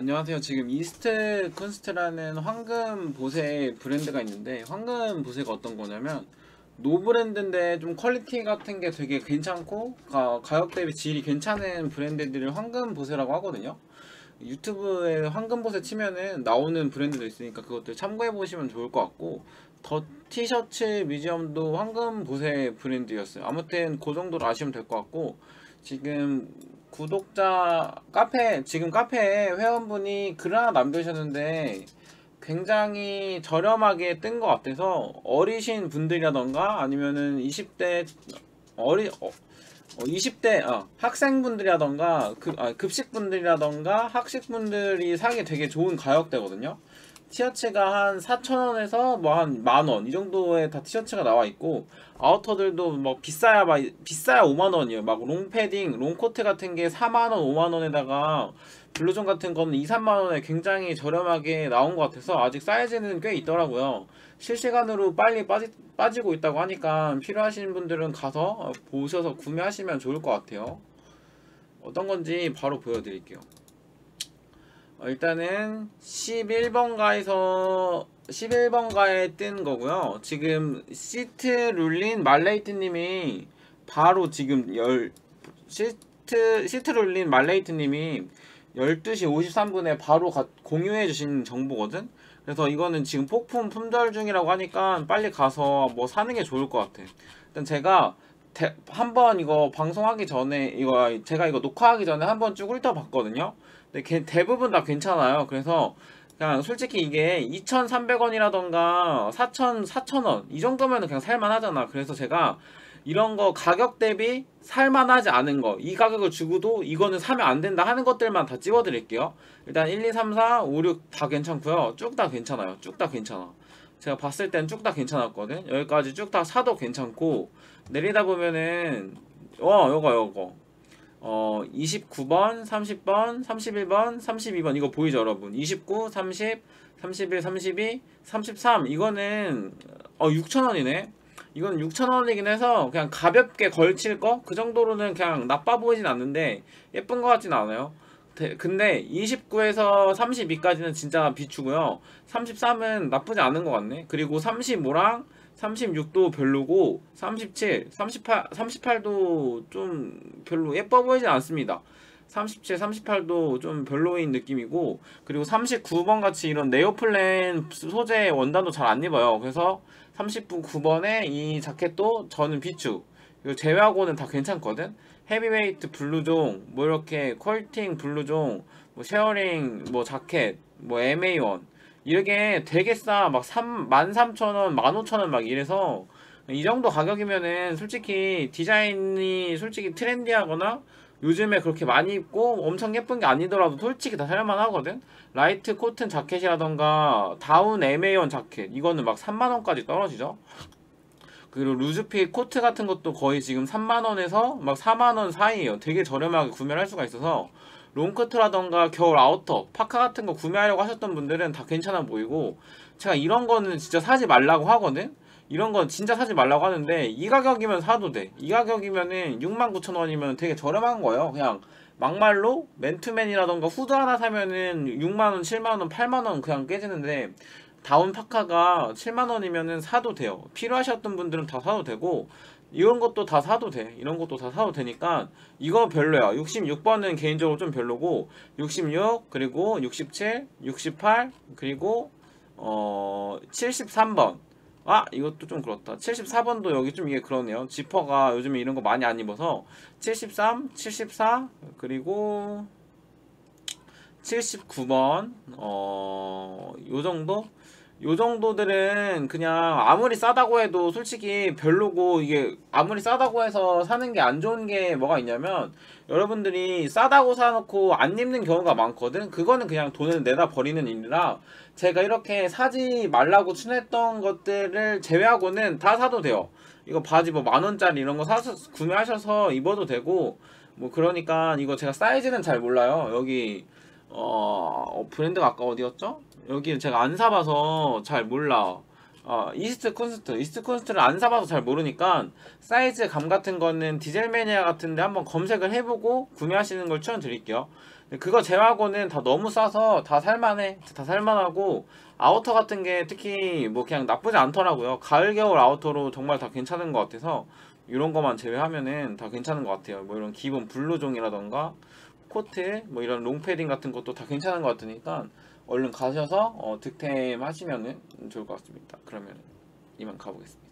안녕하세요. 지금 이스트 쿤스트라는 황금 보세 브랜드가 있는데 황금 보세가 어떤 거냐면 노 브랜드인데 좀 퀄리티 같은 게 되게 괜찮고 가, 가격 대비 질이 괜찮은 브랜드들을 황금 보세라고 하거든요. 유튜브에 황금 보세 치면은 나오는 브랜드도 있으니까 그것들 참고해 보시면 좋을 것 같고 더 티셔츠 뮤지엄도 황금 보세 브랜드였어요. 아무튼 그 정도로 아시면 될 것 같고 지금 구독자 카페 지금 카페에 회원분이 글 하나 남겨주셨는데 굉장히 저렴하게 뜬 것 같아서 어리신 분들이라던가 아니면은 20대 어리 어, 20대 어, 학생분들이라던가 급, 아, 급식분들이라던가 학식분들이 사기 되게 좋은 가격대거든요. 티셔츠가 한 4,000원에서 뭐 한 만원 이 정도에 다 티셔츠가 나와 있고 아우터들도 뭐 비싸야 막 비싸야 5만 원이에요. 막 롱패딩, 롱코트 같은 게 4만 원, 5만 원에다가 블루존 같은 거는 2, 3만 원에 굉장히 저렴하게 나온 것 같아서 아직 사이즈는 꽤 있더라고요. 실시간으로 빨리 빠지, 빠지고 있다고 하니까 필요하신 분들은 가서 보셔서 구매하시면 좋을 것 같아요. 어떤 건지 바로 보여드릴게요. 어, 일단은 11번가에서 11번가에 뜬 거고요. 지금 시트 룰린 말레이트 님이 바로 지금 열 시트 시트 룰린 말레이트 님이 12시 53분에 바로 가, 공유해 주신 정보거든. 그래서 이거는 지금 폭풍 품절 중이라고 하니까 빨리 가서 뭐 사는 게 좋을 것 같아. 일단 제가 한 번 이거 방송하기 전에 이거 제가 이거 녹화하기 전에 한 번 쭉 훑어봤거든요. 근데 대부분 다 괜찮아요. 그래서 그냥 솔직히 이게 2,300원이라던가 4,000, 4,000원 이 정도면 그냥 살만하잖아. 그래서 제가 이런 거 가격 대비 살만하지 않은 거 이 가격을 주고도 이거는 사면 안 된다 하는 것들만 다 찍어드릴게요. 일단 1, 2, 3, 4, 5, 6 다 괜찮고요. 쭉 다 괜찮아요. 쭉 다 괜찮아. 제가 봤을 땐 쭉 다 괜찮았거든. 여기까지 쭉 다 사도 괜찮고 내리다 보면은 어 요거 요거. 어 29번, 30번, 31번, 32번 이거 보이죠 여러분? 29, 30, 31, 32, 33 이거는 어 6천원이네? 이건 6천원이긴 해서 그냥 가볍게 걸칠 거? 그 정도로는 그냥 나빠 보이진 않는데 예쁜 거 같진 않아요 근데 29에서 32까지는 진짜 비추고요 33은 나쁘지 않은 것 같네 그리고 35랑 36도 별로고 37, 38, 38도 좀 별로 예뻐 보이진 않습니다. 37, 38도 좀 별로인 느낌이고 그리고 39번 같이 이런 네오플랜 소재 원단도 잘 안 입어요. 그래서 39번에 이 자켓도 저는 비추. 이거 제외하고는 다 괜찮거든. 헤비웨이트 블루종, 뭐 이렇게 퀄팅 블루종, 뭐 쉐어링, 뭐 자켓, 뭐 MA1 이렇게 되게 싸. 막 3, 13,000원, 15,000원 막 이래서 이 정도 가격이면은 솔직히 디자인이 솔직히 트렌디하거나 요즘에 그렇게 많이 입고 엄청 예쁜 게 아니더라도 솔직히 다 살만 하거든? 라이트 코튼 자켓이라던가 다운 MA1 자켓 이거는 막 3만원까지 떨어지죠? 그리고 루즈핏 코트 같은 것도 거의 지금 3만원에서 막 4만원 사이에요 되게 저렴하게 구매를 할 수가 있어서 롱커트라던가 겨울 아우터, 파카 같은 거 구매하려고 하셨던 분들은 다 괜찮아 보이고 제가 이런 거는 진짜 사지 말라고 하거든? 이런 건 진짜 사지 말라고 하는데 이 가격이면 사도 돼. 이 가격이면은 69,000원이면 되게 저렴한 거예요. 그냥 막말로 맨투맨이라던가 후드 하나 사면은 6만원, 7만원, 8만원 그냥 깨지는데 다운 파카가 7만원이면은 사도 돼요. 필요하셨던 분들은 다 사도 되고 이런 것도 다 사도 돼. 이런 것도 다 사도 되니까 이거 별로야. 66번은 개인적으로 좀 별로고 66 그리고 67, 68 그리고 어 73번. 아 이것도 좀 그렇다. 74번도 여기 좀 이게 그러네요. 지퍼가 요즘에 이런 거 많이 안 입어서 73, 74 그리고 79번 어 요 정도 요 정도들은 그냥 아무리 싸다고 해도 솔직히 별로고 이게 아무리 싸다고 해서 사는 게 안 좋은 게 뭐가 있냐면 여러분들이 싸다고 사놓고 안 입는 경우가 많거든. 그거는 그냥 돈을 내다 버리는 일이라 제가 이렇게 사지 말라고 추천했던 것들을 제외하고는 다 사도 돼요. 이거 바지 뭐 만원짜리 이런 거 사서 구매하셔서 입어도 되고 뭐 그러니까 이거 제가 사이즈는 잘 몰라요. 여기 어 브랜드가 아까 어디였죠? 여기 제가 안 사봐서 잘 몰라. 어, 이스트 콘스트, 이스트 콘스트를 안 사봐서 잘 모르니까 사이즈 감 같은 거는 디젤 매니아 같은데 한번 검색을 해보고 구매하시는 걸 추천드릴게요. 그거 제외하고는 다 너무 싸서 다 살만해. 다 살만하고 아우터 같은 게 특히 뭐 그냥 나쁘지 않더라고요. 가을 겨울 아우터로 정말 다 괜찮은 것 같아서 이런 것만 제외하면은 다 괜찮은 것 같아요. 뭐 이런 기본 블루종이라던가 코트 뭐 이런 롱패딩 같은 것도 다 괜찮은 것 같으니까 얼른 가셔서 어, 득템 하시면은 좋을 것 같습니다. 그러면 이만 가보겠습니다.